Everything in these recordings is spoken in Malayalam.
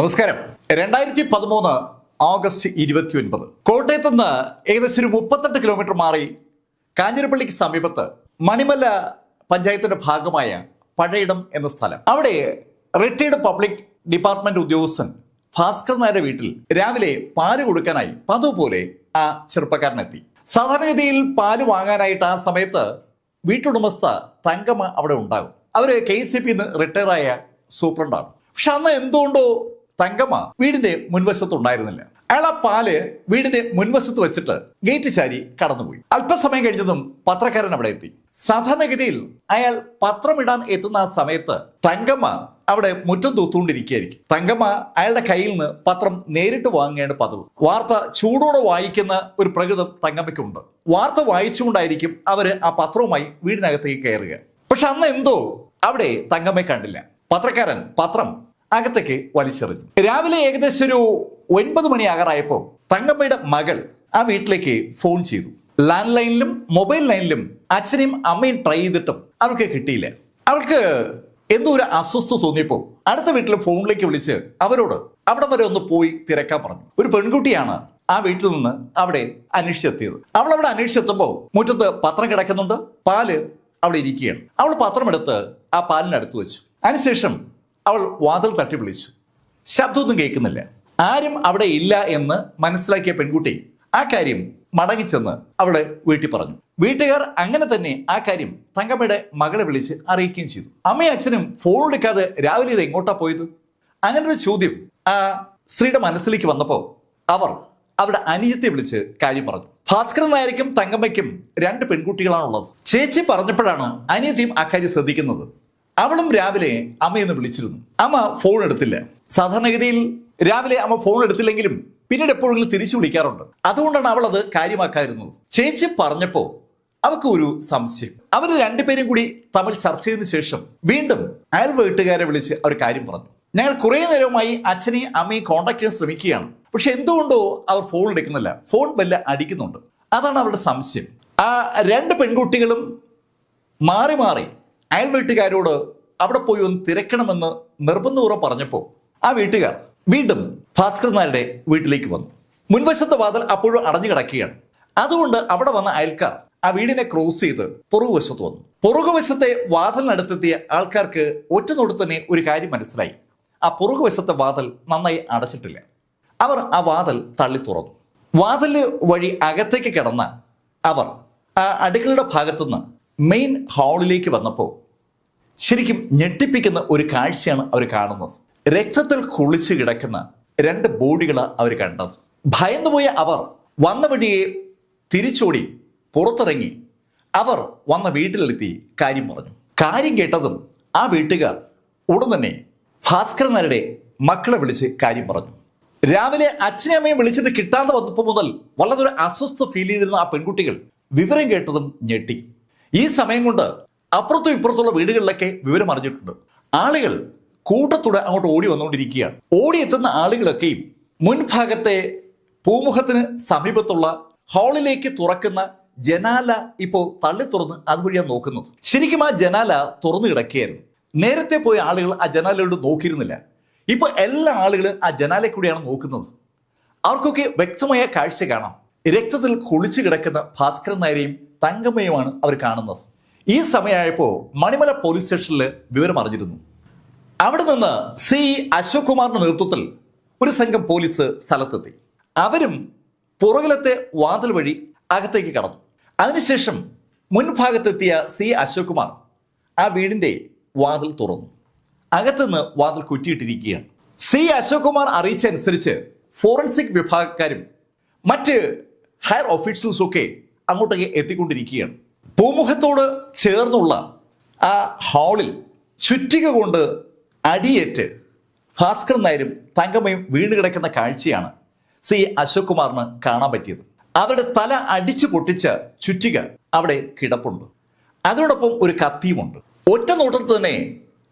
നമസ്കാരം. രണ്ടായിരത്തി പതിമൂന്ന് ഓഗസ്റ്റ് ഇരുപത്തി ഒൻപത് കോട്ടയത്ത് നിന്ന് ഏകദേശം ഒരു മുപ്പത്തെട്ട് കിലോമീറ്റർ മാറി കാഞ്ഞിരപ്പള്ളിക്ക് സമീപത്ത് മണിമല പഞ്ചായത്തിന്റെ ഭാഗമായ പഴയിടം എന്ന സ്ഥലം. അവിടെ റിട്ടയർഡ് പബ്ലിക് ഡിപ്പാർട്ട്മെന്റ് ഉദ്യോഗസ്ഥൻ ഭാസ്കർ നായരുടെ വീട്ടിൽ രാവിലെ പാൽ കൊടുക്കാനായി പതുപോലെ ആ ചെറുപ്പക്കാരനെത്തി. സാധാരണഗതിയിൽ പാൽ വാങ്ങാനായിട്ട് ആ സമയത്ത് വീട്ടുടമസ്ഥ തങ്കമ്മ അവിടെ ഉണ്ടാകും. അവർ കെ സി പി റിട്ടയർ ആയ സൂപ്രണ്ടാണ് പക്ഷെ അന്ന് എന്തുകൊണ്ടോ തങ്കമ്മ വീടിന്റെ മുൻവശത്ത് ഉണ്ടായിരുന്നില്ല അയാൾ ആ പാൽ വീടിന്റെ മുൻവശത്ത് വെച്ചിട്ട് ഗേറ്റ് ചാരി കടന്നുപോയി. അല്പസമയം കഴിഞ്ഞതും പത്രക്കാരൻ അവിടെ എത്തി. സാധാരണഗതിയിൽ അയാൾ പത്രമിടാൻ എത്തുന്ന ആ സമയത്ത് തങ്കമ്മ അവിടെ മുറ്റം തൂത്തുകൊണ്ടിരിക്കുകയായിരിക്കും. തങ്കമ്മ അയാളുടെ കയ്യിൽ നിന്ന് പത്രം നേരിട്ട് വാങ്ങുകയാണ് പതിവ്. വാർത്ത ചൂടോടെ വായിക്കുന്ന ഒരു പ്രകൃതം തങ്കമ്മയ്ക്കുണ്ട്. വാർത്ത വായിച്ചുകൊണ്ടായിരിക്കും അവർ ആ പത്രവുമായി വീടിനകത്തേക്ക് കയറുക. പക്ഷെ അന്ന് എന്തോ അവിടെ തങ്കമ്മയെ കണ്ടില്ല. പത്രക്കാരൻ പത്രം അകത്തേക്ക് വലിച്ചെറിഞ്ഞു. രാവിലെ ഏകദേശം ഒരു ഒൻപത് മണിയാകാറായപ്പോൾ തങ്കമ്മയുടെ മകൾ ആ വീട്ടിലേക്ക് ഫോൺ ചെയ്തു. ലാൻഡ് ലൈനിലും മൊബൈൽ ലൈനിലും അച്ഛനെയും അമ്മയും ട്രൈ ചെയ്തിട്ടും അവൾക്ക് കിട്ടിയില്ല. അവൾക്ക് എന്തോ ഒരു അസ്വസ്ഥ തോന്നിയപ്പോൾ അടുത്ത വീട്ടിലെ ഫോണിലേക്ക് വിളിച്ച് അവരോട് അവിടെ വരെ ഒന്ന് പോയി തിരക്കാൻ പറഞ്ഞു. ഒരു പെൺകുട്ടിയാണ് ആ വീട്ടിൽ നിന്ന് അവിടെ അന്വേഷിച്ചെത്തിയത്. അവൾ അവിടെ അന്വേഷിച്ചെത്തുമ്പോൾ മുറ്റത്ത് പത്രം കിടക്കുന്നുണ്ട് പാൽ അവിടെ ഇരിക്കുകയാണ്. അവൾ പത്രമെടുത്ത് ആ പാലിനടുത്ത് വെച്ചു. അതിനുശേഷം അവൾ വാതിൽ തട്ടി വിളിച്ചു. ശബ്ദമൊന്നും കേൾക്കുന്നില്ല. ആരും അവിടെ ഇല്ല എന്ന് മനസ്സിലാക്കിയ പെൺകുട്ടി ആ കാര്യം മടങ്ങിച്ചെന്ന് അവിടെ വീട്ടിൽ പറഞ്ഞു. വീട്ടുകാർ അങ്ങനെ തന്നെ ആ കാര്യം തങ്കമ്മയുടെ മകളെ വിളിച്ച് അറിയിക്കുകയും ചെയ്തു. അമ്മയും അച്ഛനും ഫോൺ എടുക്കാതെ രാവിലെ ഇത് എങ്ങോട്ടാ പോയത്? അങ്ങനെ ഒരു ചോദ്യം ആ സ്ത്രീയുടെ മനസ്സിലേക്ക് വന്നപ്പോൾ അവർ അവരുടെ അനിയത്തെ വിളിച്ച് കാര്യം പറഞ്ഞു. ഭാസ്കരൻ നായർക്കും തങ്കമ്മയ്ക്കും രണ്ട് പെൺകുട്ടികളാണുള്ളത്. ചേച്ചി പറഞ്ഞപ്പോഴാണ് അനിയത്തിയും അക്കാര്യം ശ്രദ്ധിക്കുന്നത്. അവളും രാവിലെ അമ്മയെന്ന് വിളിച്ചിരുന്നു. അമ്മ ഫോൺ എടുത്തില്ല. സാധാരണഗതിയിൽ രാവിലെ അമ്മ ഫോൺ എടുത്തില്ലെങ്കിലും പിന്നീട് എപ്പോഴെങ്കിലും തിരിച്ചു വിളിക്കാറുണ്ട്. അതുകൊണ്ടാണ് അവൾ അത് കാര്യമാക്കാതിരുന്നത്. ചേച്ചി പറഞ്ഞപ്പോ അവർക്ക് ഒരു സംശയം. അവർ രണ്ടുപേരും കൂടി തമ്മിൽ ചർച്ച ചെയ്തതിനു ശേഷം വീണ്ടും അയൽ വീട്ടുകാരെ വിളിച്ച് അവർ കാര്യം പറഞ്ഞു. ഞങ്ങൾ കുറെ നേരമായി അച്ഛനെയും അമ്മയും കോൺടാക്ട് ചെയ്യാൻ ശ്രമിക്കുകയാണ്. പക്ഷെ എന്തുകൊണ്ടോ അവർ ഫോൺ എടുക്കുന്നില്ല. ഫോൺ ബെല്ല് അടിക്കുന്നുണ്ട്. അതാണ് അവരുടെ സംശയം. ആ രണ്ട് പെൺകുട്ടികളും മാറി മാറി അയൽ വീട്ടുകാരോട് അവിടെ പോയി ഒന്ന് തിരക്കണമെന്ന് നിർബന്ധപൂർവം പറഞ്ഞപ്പോൾ ആ വീട്ടുകാർ വീണ്ടും ഭാസ്കർ നായരുടെ വീട്ടിലേക്ക് വന്നു. മുൻവശത്തെ വാതിൽ അപ്പോഴും അടഞ്ഞു കിടക്കുകയാണ്. അതുകൊണ്ട് അവിടെ വന്ന അയൽക്കാർ ആ വീടിനെ ക്രോസ് ചെയ്ത് പുറകുവശത്ത് വന്നു. പുറകുവശത്തെ വാതിലിനടുത്തെത്തിയ ആൾക്കാർക്ക് ഒറ്റനോട് തന്നെ ഒരു കാര്യം മനസ്സിലായി. ആ പുറകുവശത്തെ വാതിൽ നന്നായി അടച്ചിട്ടില്ല. അവർ ആ വാതിൽ തള്ളി തുറന്നു. വാതിൽ വഴി അകത്തേക്ക് കിടന്ന അവർ ആ അടുക്കളയുടെ ഭാഗത്തുനിന്ന് മെയിൻ ഹാളിലേക്ക് വന്നപ്പോൾ ശരിക്കും ഞെട്ടിപ്പിക്കുന്ന ഒരു കാഴ്ചയാണ് അവർ കാണുന്നത്. രക്തത്തിൽ കുളിച്ച് കിടക്കുന്ന രണ്ട് ബോഡികളാണ് അവർ കണ്ടത്. ഭയന്നുപോയ അവർ വന്ന വഴിയെ തിരിച്ചോടി പുറത്തിറങ്ങി. അവർ വന്ന വീട്ടിലെത്തി കാര്യം പറഞ്ഞു. കാര്യം കേട്ടതും ആ വീട്ടുകാർ ഉടൻ തന്നെ ഭാസ്കരൻ നായരുടെ മക്കളെ വിളിച്ച് കാര്യം പറഞ്ഞു. രാവിലെ അച്ഛനെ അമ്മയെ വിളിച്ചിട്ട് കിട്ടാതെ വന്നപ്പോൾ മുതൽ വളരെ അസ്വസ്ഥ ഫീൽ ചെയ്തിരുന്ന ആ പെൺകുട്ടികൾ വിവരം കേട്ടതും ഞെട്ടി. ഈ സമയം കൊണ്ട് അപ്പുറത്തും ഇപ്പുറത്തുള്ള വീടുകളിലൊക്കെ വിവരം അറിഞ്ഞിട്ടുണ്ട്. ആളുകൾ കൂട്ടത്തോടെ അങ്ങോട്ട് ഓടി വന്നുകൊണ്ടിരിക്കുകയാണ്. ഓടിയെത്തുന്ന ആളുകളൊക്കെയും മുൻഭാഗത്തെ പൂമുഖത്തിന് സമീപത്തുള്ള ഹാളിലേക്ക് തുറക്കുന്ന ജനാല ഇപ്പോൾ തള്ളി തുറന്ന് അതുവഴിയാണ് നോക്കുന്നത്. ശരിക്കും ആ ജനാല തുറന്നു കിടക്കുകയായിരുന്നു. നേരത്തെ പോയ ആളുകൾ ആ ജനാലയോട് നോക്കിയിരുന്നില്ല. ഇപ്പൊ എല്ലാ ആളുകളും ആ ജനാലെ കൂടിയാണ് നോക്കുന്നത്. അവർക്കൊക്കെ വ്യക്തമായ കാഴ്ച കാണാം. രക്തത്തിൽ കുളിച്ചു കിടക്കുന്ന ഭാസ്കരൻ നായരെയും തങ്കമ്മയുമാണ് അവർ കാണുന്നത്. ഈ സമയമായപ്പോൾ മണിമല പോലീസ് സ്റ്റേഷനിൽ വിവരം അറിഞ്ഞിരുന്നു. അവിടെ നിന്ന് സി അശോക് കുമാറിന്റെ നേതൃത്വത്തിൽ ഒരു സംഘം പോലീസ് സ്ഥലത്തെത്തി. അവരും പുറകിലത്തെ വാതിൽ വഴി അകത്തേക്ക് കടന്നു. അതിനുശേഷം മുൻഭാഗത്തെത്തിയ സി അശോക് കുമാർ ആ വീടിന്റെ വാതിൽ തുറന്നു. അകത്തുനിന്ന് വാതിൽ കുറ്റിയിട്ടിരിക്കുകയാണ്. സി അശോക് കുമാർ അറിയിച്ചനുസരിച്ച് ഫോറൻസിക് വിഭാഗക്കാരും മറ്റ് ഹയർ ഓഫീഷ്യൽസും ഒക്കെ അങ്ങോട്ടേക്ക് എത്തിക്കൊണ്ടിരിക്കുകയാണ്. പൂമുഖത്തോട് ചേർന്നുള്ള ആ ഹാളിൽ ചുറ്റിക കൊണ്ട് അടിയേറ്റ് ഭാസ്കർ നായരും തങ്കമ്മയും വീണ് കിടക്കുന്ന കാഴ്ചയാണ് സി അശോക് കുമാറിന് കാണാൻ പറ്റിയത്. അവരുടെ തല അടിച്ചു പൊട്ടിച്ച ചുറ്റിക അവിടെ കിടപ്പുണ്ട്. അതോടൊപ്പം ഒരു കത്തിയുമുണ്ട്. ഒറ്റ നോട്ടത്തിൽ തന്നെ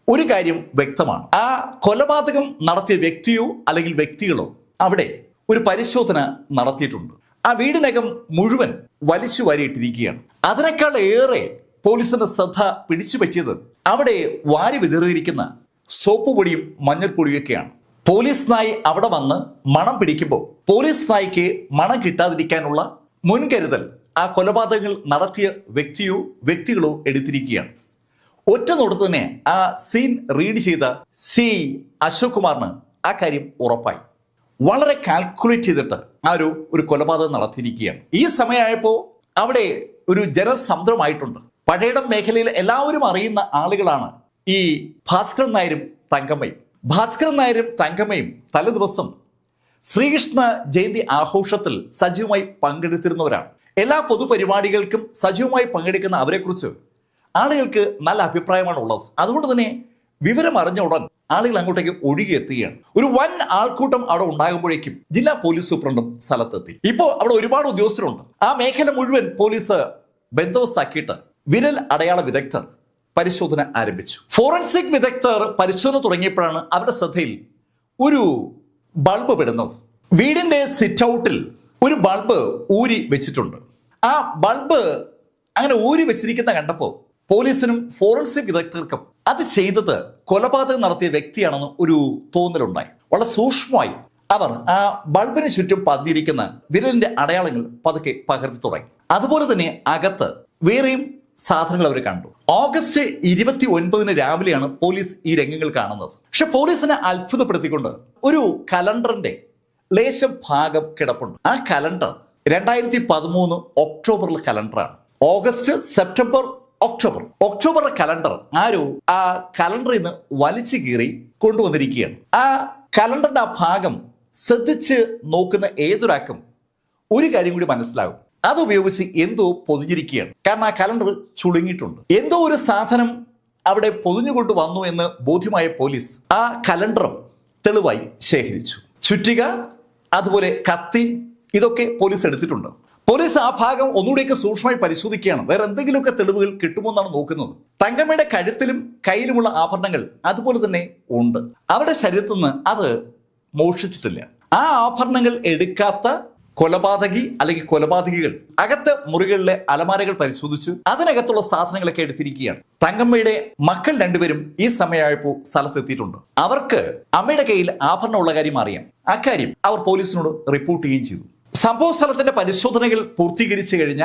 ഒരു കാര്യം വ്യക്തമാണ്. ആ കൊലപാതകം നടത്തിയ വ്യക്തിയോ അല്ലെങ്കിൽ വ്യക്തികളോ അവിടെ ഒരു പരിശോധന നടത്തിയിട്ടുണ്ട്. ആ വീടിനകം മുഴുവൻ വലിച്ചു വാരിയിട്ടിരിക്കുകയാണ്. അതിനേക്കാൾ ഏറെ പോലീസിന്റെ ശ്രദ്ധ പിടിച്ചു പറ്റിയത് അവിടെ വാരി വിതറിയിരിക്കുന്ന സോപ്പ് പൊടിയും മഞ്ഞൾപ്പൊടിയൊക്കെയാണ് പോലീസ് നായി അവിടെ വന്ന് മണം പിടിക്കുമ്പോൾ പോലീസ് നായിക്ക് മണം കിട്ടാതിരിക്കാനുള്ള മുൻകരുതൽ ആ കൊലപാതകങ്ങൾ നടത്തിയ വ്യക്തിയോ വ്യക്തികളോ എടുത്തിരിക്കുകയാണ്. ഒറ്റ നോട്ടത്തിന് ആ സീൻ റീഡ് ചെയ്ത സി അശോക് കുമാറിന് ആ കാര്യം ഉറപ്പായി. വളരെ കാൽക്കുലേറ്റ് ചെയ്തിട്ട് ആ ഒരു ഒരു കൊലപാതകം നടത്തിയിരിക്കുകയാണ്. ഈ സമയമായപ്പോൾ അവിടെ ഒരു ജനസമുദ്രമായിട്ടുണ്ട് പഴയടം മേഖലയിൽ എല്ലാവരും അറിയുന്ന ആളുകളാണ് ഈ ഭാസ്കരൻ നായരും തങ്കമ്മയും. ഭാസ്കരൻ നായരും തങ്കമ്മയും തലേദിവസം ശ്രീകൃഷ്ണ ജയന്തി ആഘോഷത്തിൽ സജീവമായി പങ്കെടുത്തിരുന്നവരാണ്. എല്ലാ പൊതുപരിപാടികൾക്കും സജീവമായി പങ്കെടുക്കുന്ന അവരെക്കുറിച്ച് ആളുകൾക്ക് നല്ല അഭിപ്രായമാണ് ഉള്ളത് അതുകൊണ്ട് തന്നെ വിവരം അറിഞ്ഞ ഉടൻ ആളുകൾ അങ്ങോട്ടേക്ക് ഒഴുകിയെത്തുകയാണ്. ഒരു വൻ ആൾക്കൂട്ടം അവിടെ ഉണ്ടാകുമ്പോഴേക്കും ജില്ലാ പോലീസ് സൂപ്രണ്ടും സ്ഥലത്തെത്തി. ഇപ്പോൾ അവിടെ ഒരുപാട് ഉദ്യോഗസ്ഥരുണ്ട്. ആ മേഖല മുഴുവൻ പോലീസ് ബന്ദോബസ്താക്കിയിട്ട് വിരൽ അടയാള വിദഗ്ധർ പരിശോധന ആരംഭിച്ചു. ഫോറൻസിക് വിദഗ്ധർ പരിശോധന തുടങ്ങിയപ്പോഴാണ് അവരുടെ ശ്രദ്ധയിൽ ഒരു ബൾബ് പെടുന്നത്. വീടിന്റെ സിറ്റ് ഔട്ടിൽ ഒരു ബൾബ് ഊരി വെച്ചിട്ടുണ്ട്. ആ ബൾബ് അങ്ങനെ ഊരി വെച്ചിരിക്കുന്ന കണ്ടപ്പോൾ പോലീസിനും ഫോറൻസിക് വിദഗ്ധർക്കും അത് ചെയ്തത് കൊലപാതകം നടത്തിയ വ്യക്തിയാണെന്ന് ഒരു തോന്നലുണ്ടായി. വളരെ സൂക്ഷ്മമായി അവർ ആ ബൾബിന് ചുറ്റും പതിയിരിക്കുന്ന വിരലിന്റെ അടയാളങ്ങൾ പതുക്കെ പകർത്തി തുടങ്ങി. അതുപോലെ തന്നെ അകത്ത് വേറെയും സാധനങ്ങൾ അവർ കണ്ടു. ഓഗസ്റ്റ് ഇരുപത്തി ഒൻപതിന് രാവിലെയാണ് പോലീസ് ഈ രംഗങ്ങൾ കാണുന്നത്. പക്ഷെ പോലീസിനെ അത്ഭുതപ്പെടുത്തിക്കൊണ്ട് ഒരു കലണ്ടറിന്റെ ലേശം ഭാഗം കിടപ്പുണ്ട്. ആ കലണ്ടർ രണ്ടായിരത്തി പതിമൂന്ന് ഒക്ടോബറിലെ കലണ്ടറാണ്. August September October. ഒക്ടോബറിലെ കലണ്ടർ ആരോ ആ കലണ്ടറിൽ നിന്ന് വലിച്ചു കീറി കൊണ്ടുവന്നിരിക്കുകയാണ്. ആ കലണ്ടറിന്റെ ആ ഭാഗം ശ്രദ്ധിച്ച് നോക്കുന്ന ഏതൊരാൾക്കും ഒരു കാര്യം കൂടി മനസ്സിലാകും. അത് ഉപയോഗിച്ച് എന്തോ പൊതിഞ്ഞിരിക്കുകയാണ്. കാരണം ആ കലണ്ടർ ചുളുങ്ങിയിട്ടുണ്ട്. എന്തോ ഒരു സാധനം അവിടെ പൊതിഞ്ഞുകൊണ്ട് വന്നു എന്ന് ബോധ്യമായ പോലീസ് ആ കലണ്ടറും തെളിവായി ശേഖരിച്ചു. ചുറ്റിക അതുപോലെ കത്തി ഇതൊക്കെ പോലീസ് എടുത്തിട്ടുണ്ട്. പോലീസ് ആ ഭാഗം ഒന്നുകൂടിയൊക്കെ സൂക്ഷ്മമായി പരിശോധിക്കുകയാണ്. വേറെ എന്തെങ്കിലുമൊക്കെ തെളിവുകൾ കിട്ടുമോ എന്നാണ് നോക്കുന്നത്. തങ്കമ്മയുടെ കഴുത്തിലും കയ്യിലുമുള്ള ആഭരണങ്ങൾ അതുപോലെ തന്നെ ഉണ്ട്. അവരുടെ ശരീരത്തിൽ നിന്ന് അത് മോഷിച്ചിട്ടില്ല ആ ആഭരണങ്ങൾ എടുക്കാത്ത കൊലപാതകി അല്ലെങ്കിൽ കൊലപാതകികൾ അകത്ത് മുറികളിലെ അലമാരകൾ പരിശോധിച്ചു. അതിനകത്തുള്ള സാധനങ്ങളൊക്കെ എടുത്തിരിക്കുകയാണ്. തങ്കമ്മയുടെ മക്കൾ രണ്ടുപേരും ഈ സമയമായപ്പോൾ സ്ഥലത്തെത്തിയിട്ടുണ്ട്. അവർക്ക് അമ്മയുടെ കയ്യിൽ ആഭരണമുള്ള കാര്യം അറിയാം. അക്കാര്യം അവർ പോലീസിനോട് റിപ്പോർട്ട് ചെയ്യുകയും ചെയ്തു. സംഭവ സ്ഥലത്തിന്റെ പരിശോധനകൾ പൂർത്തീകരിച്ചു കഴിഞ്ഞ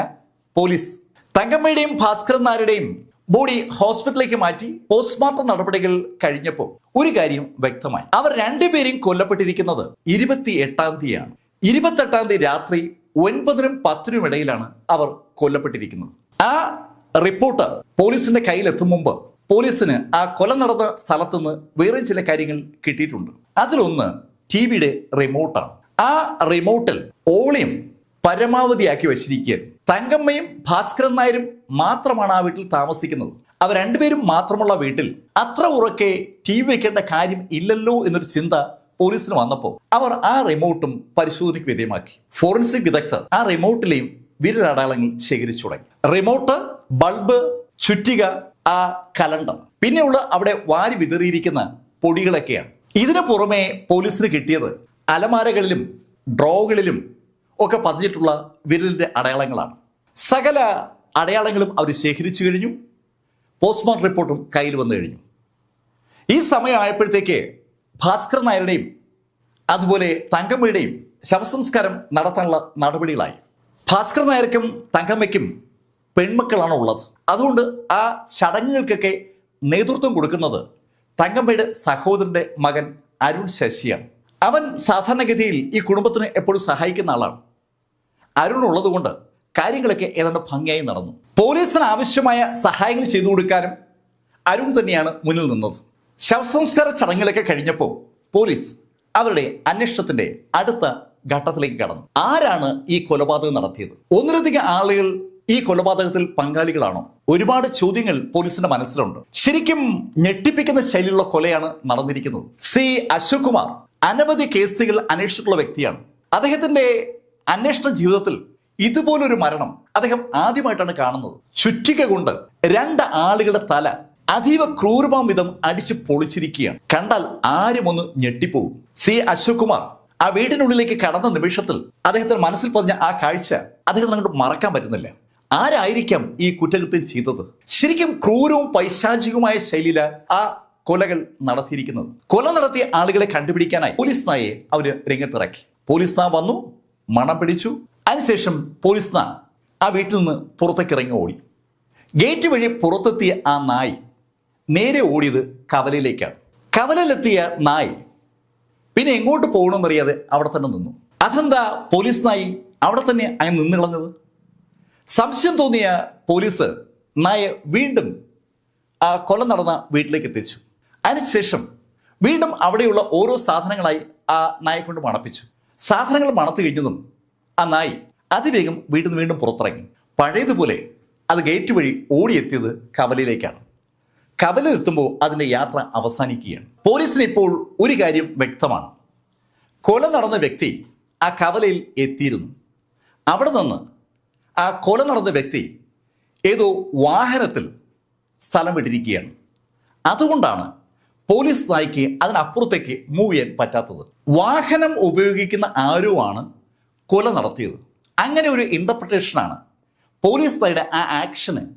പോലീസ്. തങ്കമ്മയുടെയും ഭാസ്കരൻ നായരുടെയും ബോഡി ഹോസ്പിറ്റലിലേക്ക് മാറ്റി പോസ്റ്റ്മോർട്ടം നടപടികൾ കഴിഞ്ഞപ്പോൾ ഒരു കാര്യം വ്യക്തമായി. അവർ രണ്ടുപേരും കൊല്ലപ്പെട്ടിരിക്കുന്നത് ഇരുപത്തി എട്ടാം തീയതിയാണ്. ഇരുപത്തെട്ടാം തീയതി രാത്രി ഒൻപതിനും പത്തിനും ഇടയിലാണ് അവർ കൊല്ലപ്പെട്ടിരിക്കുന്നത്. ആ റിപ്പോർട്ട് പോലീസിന്റെ കയ്യിലെത്തും മുമ്പ് പോലീസിന് ആ കൊല നടന്ന സ്ഥലത്തുനിന്ന് വേറെ ചില കാര്യങ്ങൾ കിട്ടിയിട്ടുണ്ട്. അതിലൊന്ന് ടി വിയുടെ റിമോട്ടാണ്. ആ റിമോട്ടിൽ ഓളിയം പരമാവധിയാക്കി വെച്ചിരിക്കുകയാണ്. തങ്കമ്മയും ഭാസ്കരൻ നായരും മാത്രമാണ് ആ വീട്ടിൽ താമസിക്കുന്നത്. അവർ രണ്ടുപേരും മാത്രമുള്ള വീട്ടിൽ അത്ര ഉറക്കെ ടി വി വെക്കേണ്ട കാര്യം ഇല്ലല്ലോ എന്നൊരു ചിന്ത പോലീസിന് വന്നപ്പോൾ അവർ ആ റിമോട്ടും പരിശോധനയ്ക്ക് വിധേയമാക്കി. ഫോറൻസിക് വിദഗ്ധർ ആ റിമോട്ടിലെയും വിരലടയാളങ്ങൾ ശേഖരിച്ചു തുടങ്ങി. റിമോട്ട് ബൾബ് ചുറ്റിക ആ കലണ്ടർ. പിന്നെയുള്ള അവിടെ വാരി വിതറിയിരിക്കുന്ന പൊടികളൊക്കെയാണ്. ഇതിനു പുറമെ പോലീസിന് കിട്ടിയത് അലമാരകളിലും ഡ്രോകളിലും ഒക്കെ പതിഞ്ഞിട്ടുള്ള വിരലിന്റെ അടയാളങ്ങളാണ്. സകല അടയാളങ്ങളും അവർ ശേഖരിച്ചു കഴിഞ്ഞു. പോസ്റ്റ്മോർട്ടം റിപ്പോർട്ടും കയ്യിൽ വന്നു കഴിഞ്ഞു. ഈ സമയമായപ്പോഴത്തേക്ക് ഭാസ്കർ നായരുടെയും അതുപോലെ തങ്കമ്മയുടെയും ശവസംസ്കാരം നടത്താനുള്ള നടപടികളായി. ഭാസ്കർ നായർക്കും തങ്കമ്മയ്ക്കും പെൺമക്കളാണ് ഉള്ളത്. അതുകൊണ്ട് ആ ചടങ്ങുകൾക്കൊക്കെ നേതൃത്വം കൊടുക്കുന്നത് തങ്കമ്മയുടെ സഹോദരന്റെ മകൻ അരുൺ ശശിയാണ്. അവൻ സാധാരണഗതിയിൽ ഈ കുടുംബത്തിന് എപ്പോഴും സഹായിക്കുന്ന ആളാണ്. അരുൺ ഉള്ളതുകൊണ്ട് കാര്യങ്ങളൊക്കെ ഏതാണ്ട് ഭംഗിയായി നടന്നു. പോലീസിന് ആവശ്യമായ സഹായങ്ങൾ ചെയ്തു കൊടുക്കാനും അരുൺ തന്നെയാണ് മുന്നിൽ നിന്നത്. ശവസംസ്കാര ചടങ്ങുകളൊക്കെ കഴിഞ്ഞപ്പോൾ പോലീസ് അവരുടെ അന്വേഷണത്തിന്റെ അടുത്ത ഘട്ടത്തിലേക്ക് കടന്നു. ആരാണ് ഈ കൊലപാതകം നടത്തിയത്? ഒന്നിലധികം ആളുകൾ ഈ കൊലപാതകത്തിൽ പങ്കാളികളാണോ? ഒരുപാട് ചോദ്യങ്ങൾ പോലീസിന്റെ മനസ്സിലുണ്ട്. ശരിക്കും ഞെട്ടിപ്പിക്കുന്ന ശൈലിയുള്ള കൊലയാണ് നടന്നിരിക്കുന്നത്. സി. അശോക് കുമാർ അനവധി കേസുകൾ അന്വേഷിച്ചിട്ടുള്ള വ്യക്തിയാണ്. അദ്ദേഹത്തിന്റെ അന്വേഷണ ജീവിതത്തിൽ ഇതുപോലൊരു മരണം അദ്ദേഹം ആദ്യമായിട്ടാണ് കാണുന്നത്. ചുറ്റിക കൊണ്ട് രണ്ട് ആളുകളുടെ തല അതീവ ക്രൂരമാം വിധം അടിച്ച് പൊളിച്ചിരിക്കുകയാണ്. കണ്ടാൽ ആരും ഒന്ന് ഞെട്ടിപ്പോകും സി അശോക് കുമാർ ആ വീടിനുള്ളിലേക്ക് കടന്ന നിമിഷത്തിൽ അദ്ദേഹത്തിന് മനസ്സിൽ പതിഞ്ഞ ആ കാഴ്ച അദ്ദേഹത്തിന് അങ്ങോട്ട് മറക്കാൻ പറ്റുന്നില്ല. ആരായിരിക്കാം ഈ കുറ്റകൃത്യം ചെയ്തത്? ശരിക്കും ക്രൂരവും പൈശാചികവുമായ ശൈലിയില ആ കൊലകൾ നടത്തിയിരിക്കുന്നത്. കൊല നടത്തിയ ആളുകളെ കണ്ടുപിടിക്കാനായി പോലീസ് നായെ അവർ രംഗത്തിറക്കി. പോലീസ് നാ വന്നു മണം പിടിച്ചു. അതിനുശേഷം പോലീസ് നാ ആ വീട്ടിൽ നിന്ന് പുറത്തേക്ക് ഇറങ്ങി ഓടി. ഗേറ്റ് വഴി പുറത്തെത്തിയ ആ നായ് നേരെ ഓടിയത് കവലയിലേക്കാണ്. കവലയിലെത്തിയ നായ് പിന്നെ എങ്ങോട്ട് പോകണമെന്നറിയാതെ അവിടെ തന്നെ നിന്നു. അതെന്താ പോലീസ് നായി അവിടെ തന്നെ അങ്ങ് നിന്ന് കളഞ്ഞത് സംശയം തോന്നിയ പോലീസ് നായെ വീണ്ടും ആ കൊല നടന്ന വീട്ടിലേക്ക് എത്തിച്ചു. അതിനുശേഷം വീണ്ടും അവിടെയുള്ള ഓരോ സാധനങ്ങളായി ആ നായ കൊണ്ട് മണപ്പിച്ചു. സാധനങ്ങൾ മണത്തു കഴിഞ്ഞതും ആ നായി അതിവേഗം വീട്ടിൽ നിന്ന് വീണ്ടും പുറത്തിറങ്ങി. പഴയതുപോലെ അത് ഗേറ്റ് വഴി ഓടിയെത്തിയത് കവലയിലേക്കാണ്. കവലെത്തുമ്പോൾ അതിന്റെ യാത്ര അവസാനിക്കുകയാണ്. പോലീസിന് ഇപ്പോൾ ഒരു കാര്യം വ്യക്തമാണ്. കൊല നടന്ന വ്യക്തി ആ കവലയിൽ എത്തിയിരുന്നു. അവിടെ നിന്ന് ആ കൊല നടന്ന വ്യക്തി ഏതോ വാഹനത്തിൽ സ്ഥലം വിട്ടിരിക്കുകയാണ്. അതുകൊണ്ടാണ് പോലീസ് നയിക്ക് അതിനപ്പുറത്തേക്ക് മൂവ് ചെയ്യാൻ പറ്റാത്തത്. വാഹനം ഉപയോഗിക്കുന്ന ആരോ ആണ് കൊല നടത്തിയത്? അങ്ങനെ ഒരു ഇന്റർപ്രിട്ടേഷനാണ് പോലീസ് നായുടെ ആ ആക്ഷന്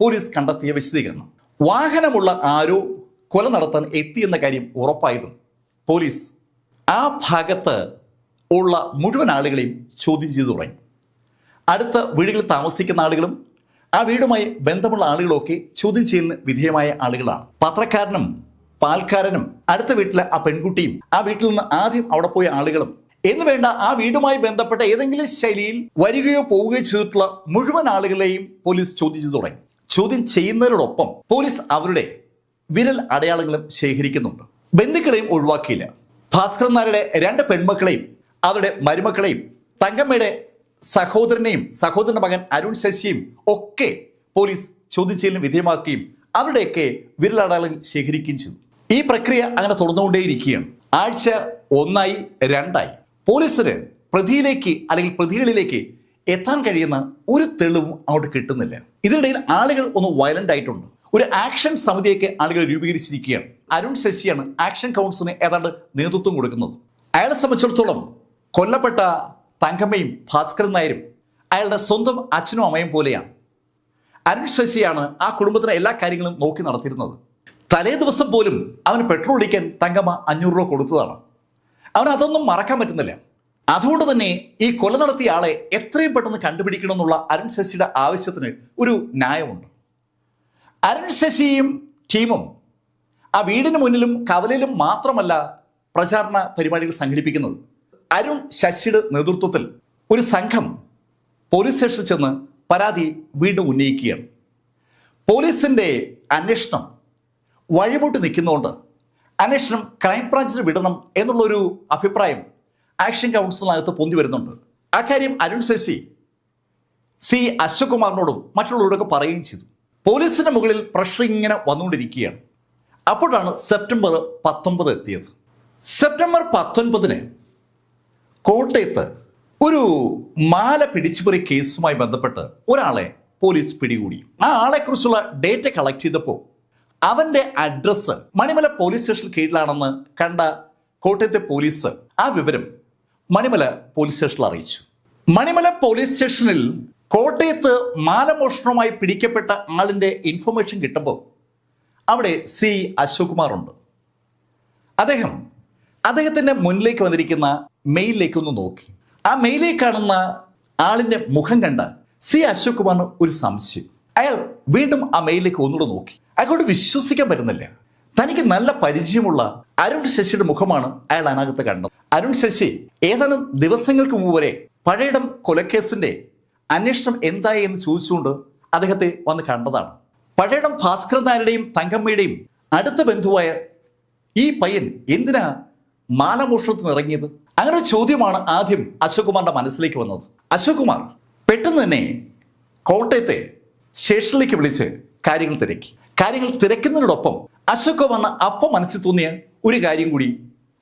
പോലീസ് കണ്ടെത്തിയ വിശദീകരണം. വാഹനമുള്ള ആരോ കൊല നടത്താൻ എത്തിയെന്ന കാര്യം ഉറപ്പായതും പോലീസ് ആ ഭാഗത്ത് ഉള്ള മുഴുവൻ ആളുകളെയും ചോദ്യം ചെയ്തു തുടങ്ങി. അടുത്ത വീടുകളിൽ താമസിക്കുന്ന ആളുകളും ആ വീടുമായി ബന്ധമുള്ള ആളുകളൊക്കെ ചോദ്യം ചെയ്യുന്ന വിധേയമായ ആളുകളാണ്. പത്രക്കാരനും പാൽക്കാരനും അടുത്ത വീട്ടിലെ ആ പെൺകുട്ടിയും ആ വീട്ടിൽ നിന്ന് ആദ്യം അവിടെ പോയ ആളുകളും. എന്ന് വേണ്ട ആ വീടുമായി ബന്ധപ്പെട്ട ഏതെങ്കിലും ശൈലിയിൽ വരികയോ പോവുകയോ ചെയ്തിട്ടുള്ള മുഴുവൻ ആളുകളെയും പോലീസ് ചോദിച്ചു തുടങ്ങി. ചോദ്യം ചെയ്യുന്നതിനോടൊപ്പം പോലീസ് അവരുടെ വിരൽ അടയാളങ്ങളും ശേഖരിക്കുന്നുണ്ട്. ബന്ധുക്കളെയും ഒഴിവാക്കിയില്ല. ഭാസ്കരൻ നായരുടെ രണ്ട് പെൺമക്കളെയും അവരുടെ മരുമക്കളെയും തങ്കമ്മയുടെ സഹോദരനെയും സഹോദരന്റെ മകൻ അരുൺ ശശിയും ഒക്കെ പോലീസ് ചോദ്യം ചെയ്യലിന് വിധേയമാക്കുകയും അവരുടെയൊക്കെ വിരലടയാളങ്ങൾ ശേഖരിക്കുകയും ചെയ്തു. ഈ പ്രക്രിയ അങ്ങനെ തുടർന്നുകൊണ്ടേയിരിക്കുകയാണ്. ആഴ്ച ഒന്നായി രണ്ടായി. പോലീസിന് പ്രതിയിലേക്ക് അല്ലെങ്കിൽ പ്രതികളിലേക്ക് എത്താൻ കഴിയുന്ന ഒരു തെളിവും അങ്ങോട്ട് കിട്ടുന്നില്ല. ഇതിനിടയിൽ ആളുകൾ ഒന്ന് വയലന്റ് ആയിട്ടുണ്ട്. ഒരു ആക്ഷൻ സമിതിയൊക്കെ ആളുകൾ രൂപീകരിച്ചിരിക്കുകയാണ്. അരുൺ ശശിയാണ് ആക്ഷൻ കൗൺസിലിന് ഏതാണ്ട് നേതൃത്വം കൊടുക്കുന്നത്. അയാളെ സംബന്ധിച്ചിടത്തോളം കൊല്ലപ്പെട്ട തങ്കമ്മയും ഭാസ്കരൻ നായരും അയാളുടെ സ്വന്തം അച്ഛനും അമ്മയും പോലെയാണ്. അരുൺ ശശിയാണ് ആ കുടുംബത്തിലെ എല്ലാ കാര്യങ്ങളും നോക്കി നടത്തിയിരുന്നത്. തലേ ദിവസം പോലും അവന് പെട്രോൾ ഒഴിക്കാൻ തങ്കമ്മ അഞ്ഞൂറ് രൂപ കൊടുത്തതാണ്. അവൻ അതൊന്നും മറക്കാൻ പറ്റുന്നില്ല. അതുകൊണ്ട് തന്നെ ഈ കൊല നടത്തിയ ആളെ എത്രയും പെട്ടെന്ന് കണ്ടുപിടിക്കണം എന്നുള്ള അരുൺ ശശിയുടെ ആവശ്യത്തിന് ഒരു ന്യായമുണ്ട്. അരുൺ ശശിയും ടീമും ആ വീടിന് മുന്നിലും കവലയിലും മാത്രമല്ല പ്രചാരണ പരിപാടികൾ സംഘടിപ്പിക്കുന്നത്. അരുൺ ശശിയുടെ നേതൃത്വത്തിൽ ഒരു സംഘം പോലീസ് സ്റ്റേഷനിൽ ചെന്ന് പരാതി വീണ്ടും ഉന്നയിക്കുകയാണ്. പോലീസിന്റെ അന്വേഷണം വഴിമുട്ടി നിൽക്കുന്നതുകൊണ്ട് അന്വേഷണം ക്രൈംബ്രാഞ്ചിന് വിടണം എന്നുള്ളൊരു അഭിപ്രായം ആക്ഷൻ കൗൺസിലിനകത്ത് പൊന്തി വരുന്നുണ്ട്. അക്കാര്യം അരുൺ ശശി സി അശ്വകുമാറിനോടും മറ്റുള്ളവരോടൊക്കെ പറയുകയും ചെയ്തു. പോലീസിന്റെ മുകളിൽ പ്രഷർ ഇങ്ങനെ വന്നുകൊണ്ടിരിക്കുകയാണ്. അപ്പോഴാണ് സെപ്റ്റംബർ പത്തൊമ്പത് എത്തിയത്. സെപ്റ്റംബർ പത്തൊൻപതിന് കോട്ടയത്ത് ഒരു മാല പിടിച്ചുപറി കേസുമായി ബന്ധപ്പെട്ട് ഒരാളെ പോലീസ് പിടികൂടി. ആ ആളെക്കുറിച്ചുള്ള ഡേറ്റ കളക്ട് ചെയ്തപ്പോൾ അവന്റെ അഡ്രസ്സ് മണിമല പോലീസ് സ്റ്റേഷൻ കീഴിലാണെന്ന് കണ്ട കോട്ടയത്തെ പോലീസ് ആ വിവരം മണിമല പോലീസ് സ്റ്റേഷനിൽ അറിയിച്ചു. മണിമല പോലീസ് സ്റ്റേഷനിൽ കോട്ടയത്ത് മാലമോഷണവുമായി പിടിക്കപ്പെട്ട ആളിന്റെ ഇൻഫർമേഷൻ കിട്ടുമ്പോൾ അവിടെ സി അശോക് കുമാർ ഉണ്ട്. അദ്ദേഹം അദ്ദേഹത്തിന്റെ മുന്നിലേക്ക് വന്നിരിക്കുന്ന മെയിലിലേക്ക് ഒന്ന് നോക്കി. ആ മെയിലിൽ കാണുന്ന ആളിന്റെ മുഖം കണ്ട സി അശോക് കുമാറിന് ഒരു സംശയം. അയാൾ വീണ്ടും ആ മെയിലിലേക്ക് ഒന്നുകൂടെ നോക്കി. അയാളോട് വിശ്വസിക്കാൻ പറ്റുന്നില്ല. തനിക്ക് നല്ല പരിചയമുള്ള അരുൺ ശശിയുടെ മുഖമാണ് അയാൾ അതിനകത്ത് കണ്ടത്. അരുൺ ശശി ഏതാനും ദിവസങ്ങൾക്ക് മുമ്പ് വരെ പഴയടം കൊലക്കേസിന്റെ അന്വേഷണം എന്തായി എന്ന് ചോദിച്ചുകൊണ്ട് അദ്ദേഹത്തെ വന്ന് കണ്ടതാണ്. പഴയടം ഭാസ്കർ നായരുടെയും തങ്കമ്മയുടെയും അടുത്ത ബന്ധുവായ ഈ പയ്യൻ എന്തിനാ മാലമോഷണത്തിന് ഇറങ്ങിയത്? അങ്ങനെ ചോദ്യമാണ് ആദ്യം അശോക് കുമാറിന്റെ മനസ്സിലേക്ക് വന്നത്. അശോക് കുമാർ പെട്ടെന്ന് തന്നെ കോട്ടയത്തെ സ്റ്റേഷനിലേക്ക് വിളിച്ച് കാര്യങ്ങൾ തിരക്കി. കാര്യങ്ങൾ തിരക്കുന്നതിനോടൊപ്പം അശോക് കുമാറിന് അപ്പം മനസ്സിൽ തോന്നിയ ഒരു കാര്യം കൂടി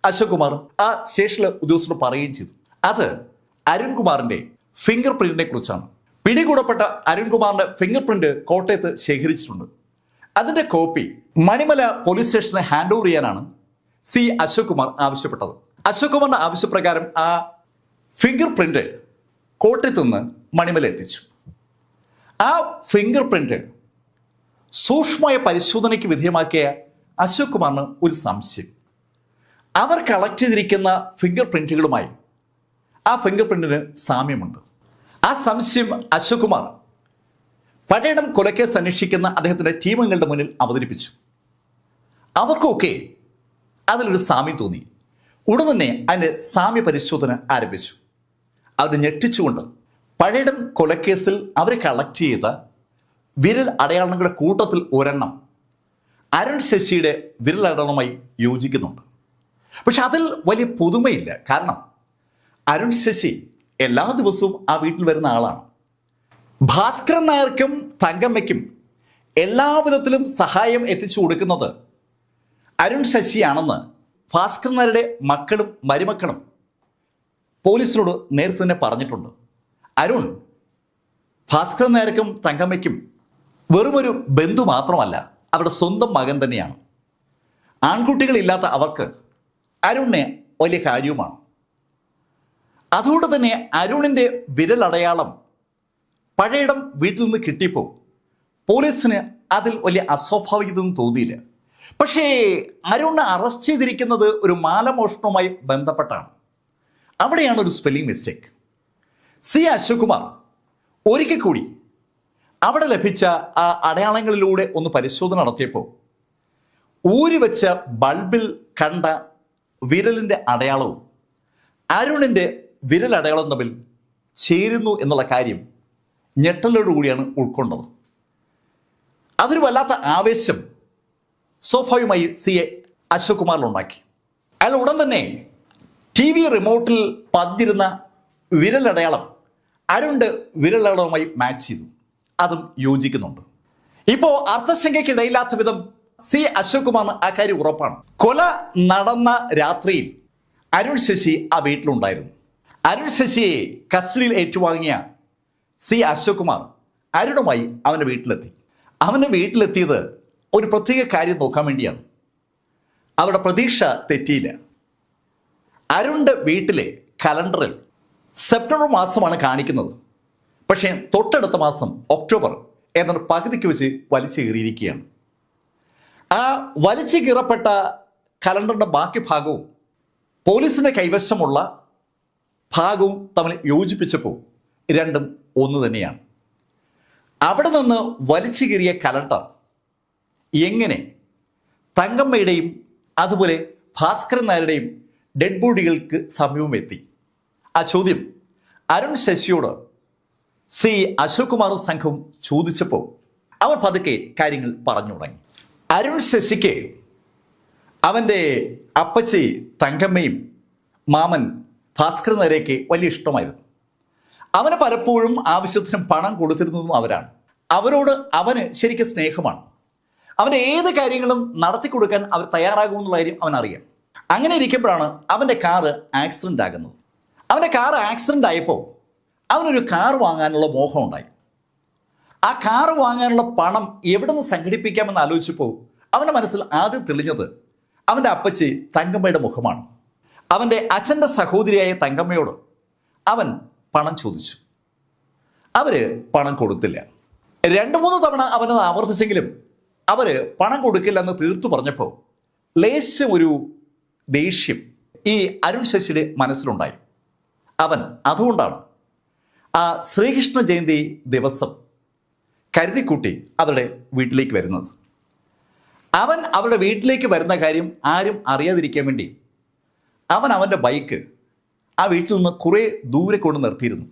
അശോക് കുമാർ ആ സ്റ്റേഷനിലെ ഉദ്യോഗസ്ഥരോട് പറയുകയും ചെയ്തു. അത് അരുൺകുമാറിന്റെ ഫിംഗർ പ്രിന്റിനെ കുറിച്ചാണ്. പിടികൂടപ്പെട്ട അരുൺകുമാറിന്റെ ഫിംഗർ പ്രിന്റ് കോട്ടയത്ത് ശേഖരിച്ചിട്ടുണ്ട്. അതിന്റെ കോപ്പി മണിമല പോലീസ് സ്റ്റേഷന് ഹാൻഡ് ഓവർ ചെയ്യാനാണ് സി അശോക് കുമാർ ആവശ്യപ്പെട്ടത്. അശോക് കുമാറിന്റെ ആവശ്യപ്രകാരം ആ ഫിംഗർ പ്രിന്റ് കോട്ടയത്ത് നിന്ന് മണിമല എത്തിച്ചു. ആ ഫിംഗർ പ്രിന്റ് സൂക്ഷ്മമായ പരിശോധനയ്ക്ക് വിധേയമാക്കിയ അശോക് കുമാറിന് ഒരു സംശയം. അവർ കളക്ട് ചെയ്തിരിക്കുന്ന ഫിംഗർ പ്രിന്റുകളുമായി ആ ഫിംഗർ പ്രിന്റിന് സാമ്യമുണ്ട്. ആ സംശയം അശോക് കുമാർ പഴയടം കൊലക്കേസ് അന്വേഷിക്കുന്ന അദ്ദേഹത്തിന്റെ ടീമുകളുടെ മുന്നിൽ അവതരിപ്പിച്ചു. അവർക്കൊക്കെ അതിലൊരു സാമ്യം തോന്നി. ഉടൻ തന്നെ അതിന്റെ സാമ്യ പരിശോധന ആരംഭിച്ചു. അത് ഞെട്ടിച്ചുകൊണ്ട് പഴയടം കൊലക്കേസിൽ അവർ കളക്ട് ചെയ്ത വിരൽ അടയാളങ്ങളുടെ കൂട്ടത്തിൽ ഒരെണ്ണം അരുൺ ശശിയുടെ വിരൽ അടയാളമായി യോജിക്കുന്നുണ്ട്. പക്ഷെ അതിൽ വലിയ പുതുമയില്ല. കാരണം അരുൺ ശശി എല്ലാ ദിവസവും ആ വീട്ടിൽ വരുന്ന ആളാണ്. ഭാസ്കരൻ നായർക്കും തങ്കമ്മയ്ക്കും എല്ലാവിധത്തിലും സഹായം എത്തിച്ചു കൊടുക്കുന്നത് അരുൺ ശശിയാണെന്ന് ഭാസ്കരൻ നായരുടെ മക്കളും മരുമക്കളും പോലീസിനോട് നേരത്തെ തന്നെ പറഞ്ഞിട്ടുണ്ട്. അരുൺ ഭാസ്കരൻ നായർക്കും തങ്കമ്മയ്ക്കും വെറുമൊരു ബന്ധു മാത്രമല്ല അവരുടെ സ്വന്തം മകൻ തന്നെയാണ്. ആൺകുട്ടികളില്ലാത്ത അവർക്ക് അരുണിനെ വലിയ കാര്യവുമാണ്. അതുകൊണ്ട് തന്നെ അരുണിന്റെ വിരലടയാളം പഴയിടം വീട്ടിൽ നിന്ന് കിട്ടിയപ്പോൾ പോലീസിന് അതിൽ വലിയ അസ്വാഭാവികതയൊന്നും തോന്നിയില്ല. പക്ഷേ അരുണിനെ അറസ്റ്റ് ചെയ്തിരിക്കുന്നത് ഒരു മാലമോഷണവുമായി ബന്ധപ്പെട്ടാണ്. അവിടെയാണ് ഒരു സ്പെല്ലിംഗ് മിസ്റ്റേക്ക് സി അശോകുമാർ ഒരിക്കൽ കൂടി അവിടെ ലഭിച്ച ആ അടയാളങ്ങളിലൂടെ ഒന്ന് പരിശോധന നടത്തിയപ്പോൾ ഊരി വെച്ച ബൾബിൽ കണ്ട വിരലിന്റെ അടയാളവും അരുണിന്റെ വിരലടയാളം തമ്മിൽ ചേരുന്നു എന്നുള്ള കാര്യം ഞെട്ടലോടുകൂടിയാണ് ഉൾക്കൊണ്ടത്. അതൊരു വല്ലാത്ത ആവേശം സ്വാഭാവികമായി സി എ അശോക് കുമാറിലുണ്ടാക്കി അയാൾ ഉടൻ തന്നെ ടി വി റിമോട്ടിൽ പതിരുന്ന വിരലടയാളം അരുണ്ട് വിരലടയാളവുമായി മാച്ച് ചെയ്തു. അതും യോജിക്കുന്നുണ്ട്. ഇപ്പോ അർത്ഥശങ്കയ്ക്കിടയില്ലാത്ത വിധം സി അശോക് കുമാറിന് ആ കാര്യം ഉറപ്പാണ്. കൊല നടന്ന രാത്രിയിൽ അരുൺ ശശി ആ വീട്ടിലുണ്ടായിരുന്നു. അരുൺ ശശിയെ കസ്റ്റഡിയിൽ ഏറ്റുവാങ്ങിയ സി അശോക് കുമാർ അരുണുമായി അവന്റെ വീട്ടിലെത്തി. അവന്റെ വീട്ടിലെത്തിയത് ഒരു പ്രത്യേക കാര്യം നോക്കാൻ വേണ്ടിയാണ്. അവരുടെ പ്രതീക്ഷ തെറ്റിയില്ല. അരുണിന്റെ വീട്ടിലെ കലണ്ടറിൽ സെപ്റ്റംബർ മാസമാണ് കാണിക്കുന്നത്. പക്ഷേ തൊട്ടടുത്ത മാസം ഒക്ടോബർ ഏതാണ്ട് പകുതിക്ക് വെച്ച് വലിച്ചു കീറിയിരിക്കുകയാണ്. ആ വലിച്ചു കീറപ്പെട്ട കലണ്ടറിന്റെ ബാക്കി ഭാഗവും പോലീസിന്റെ കൈവശമുള്ള ഭാഗവും തമ്മിൽ യോജിപ്പിച്ചപ്പോൾ രണ്ടും ഒന്ന് തന്നെയാണ്. അവിടെ നിന്ന് വലിച്ചു കീറിയ കലണ്ടർ എങ്ങനെ തങ്കമ്മയുടെയും അതുപോലെ ഭാസ്കരൻ നായരുടെയും ഡെഡ് ബോഡികൾക്ക് സമീപം എത്തി. ആ ചോദ്യം അരുൺ ശശിയോട് സി അശോക് കുമാറും സംഘവും ചോദിച്ചപ്പോൾ അവർ പതുക്കെ കാര്യങ്ങൾ പറഞ്ഞു തുടങ്ങി. അരുൺ ശശിക്ക് അവന്റെ അപ്പച്ചി തങ്കമ്മയും മാമൻ ഭാസ്കർ നേരേക്ക് വലിയ ഇഷ്ടമായിരുന്നു. അവന് പലപ്പോഴും ആവശ്യത്തിന് പണം കൊടുത്തിരുന്നതും അവരാണ്. അവരോട് അവന് ശരിക്കും സ്നേഹമാണ്. അവന് ഏത് കാര്യങ്ങളും നടത്തി കൊടുക്കാൻ അവർ തയ്യാറാകുമെന്നുള്ള കാര്യം അറിയാം അങ്ങനെ ഇരിക്കുമ്പോഴാണ് അവന്റെ കാറ് ആക്സിഡന്റ് ആകുന്നത്. അവന്റെ കാർ ആക്സിഡന്റ് ആയപ്പോൾ അവനൊരു കാർ വാങ്ങാനുള്ള മോഹം ഉണ്ടായി ആ കാർ വാങ്ങാനുള്ള പണം എവിടെ നിന്ന് സംഘടിപ്പിക്കാമെന്ന് ആലോചിച്ചപ്പോൾ അവന്റെ മനസ്സിൽ ആദ്യം തെളിഞ്ഞത് അവന്റെ അപ്പച്ചി തങ്കമ്മയുടെ മുഖമാണ്. അവന്റെ അച്ഛന്റെ സഹോദരിയായ തങ്കമ്മയോട് അവൻ പണം ചോദിച്ചു. അവർ പണം കൊടുത്തില്ല. രണ്ട് മൂന്ന് തവണ അവനത് ആവർത്തിച്ചെങ്കിലും അവർ പണം കൊടുക്കില്ലെന്ന് തീർത്തു പറഞ്ഞപ്പോൾ ലേശം ഒരു ദേഷ്യം ഈ അരുൺ ശശിയുടെ മനസ്സിലുണ്ടായി. അവൻ അതുകൊണ്ടാണ് ആ ശ്രീകൃഷ്ണ ജയന്തി ദിവസം കരുതിക്കൂട്ടി അവരുടെ വീട്ടിലേക്ക് വരുന്നത്. അവൻ അവരുടെ വീട്ടിലേക്ക് വരുന്ന കാര്യം ആരും അറിയാതിരിക്കാൻ വേണ്ടി അവൻ അവന്റെ ബൈക്ക് ആ വീട്ടിൽ നിന്ന് കുറേ ദൂരെ കൊണ്ട് നിർത്തിയിരുന്നു.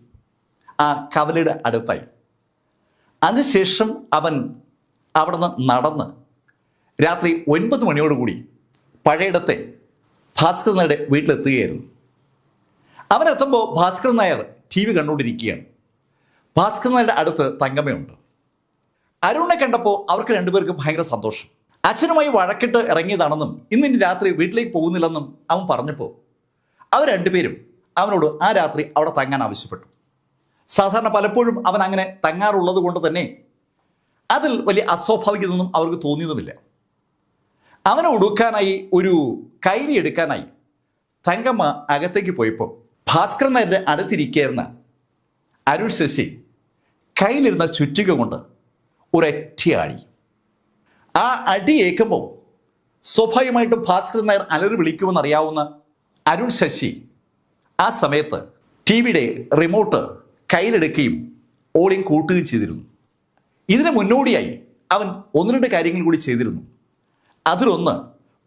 ആ കവലയുടെ അടുത്തായി. അതിനുശേഷം അവൻ അവിടെ നിന്ന് നടന്ന് രാത്രി ഒൻപത് മണിയോടുകൂടി പഴയിടത്തെ ഭാസ്കർ നായരുടെ വീട്ടിലെത്തുകയായിരുന്നു. അവനെത്തുമ്പോൾ ഭാസ്കർ നായർ ടി വി കണ്ടുകൊണ്ടിരിക്കുകയാണ്. ഭാസ്കർ നായരുടെ അടുത്ത് തങ്കമ്മയുണ്ട്. അരുണിനെ കണ്ടപ്പോൾ അവർക്ക് രണ്ടുപേർക്കും ഭയങ്കര സന്തോഷം. അച്ഛനുമായി വഴക്കിട്ട് ഇറങ്ങിയതാണെന്നും ഇന്ന് ഇനി രാത്രി വീട്ടിലേക്ക് പോകുന്നില്ലെന്നും അവൻ പറഞ്ഞപ്പോൾ അവർ രണ്ടുപേരും അവനോട് ആ രാത്രി അവിടെ തങ്ങാൻ ആവശ്യപ്പെട്ടു. സാധാരണ പലപ്പോഴും അവൻ അങ്ങനെ തങ്ങാറുള്ളത് കൊണ്ട് തന്നെ അതിൽ വലിയ അസ്വാഭാവികതൊന്നും അവർക്ക് തോന്നിയതുമില്ല. അവനെ ഒടുക്കാനായി ഒരു കൈലി എടുക്കാനായി തങ്കമ്മ അകത്തേക്ക് പോയപ്പോൾ ഭാസ്കരൻ നായരുടെ അടുത്തിരിക്കുന്ന അരുൾ ശശി കയ്യിലിരുന്ന ചുറ്റിക കൊണ്ട് ഒരൊറ്റയാടി. ആ അടി ഏൽക്കുമ്പോൾ സ്വാഭാവികമായിട്ടും ഭാസ്കരൻ നായർ അലറി വിളിക്കുമെന്നറിയാവുന്ന അരുൺ ശശി ആ സമയത്ത് ടി വിയുടെ റിമോട്ട് കയ്യിലെടുക്കുകയും ഓളിയും കൂട്ടുകയും ചെയ്തിരുന്നു. ഇതിന് മുന്നോടിയായി അവൻ ഒന്ന് രണ്ട് കാര്യങ്ങൾ കൂടി ചെയ്തിരുന്നു. അതിലൊന്ന്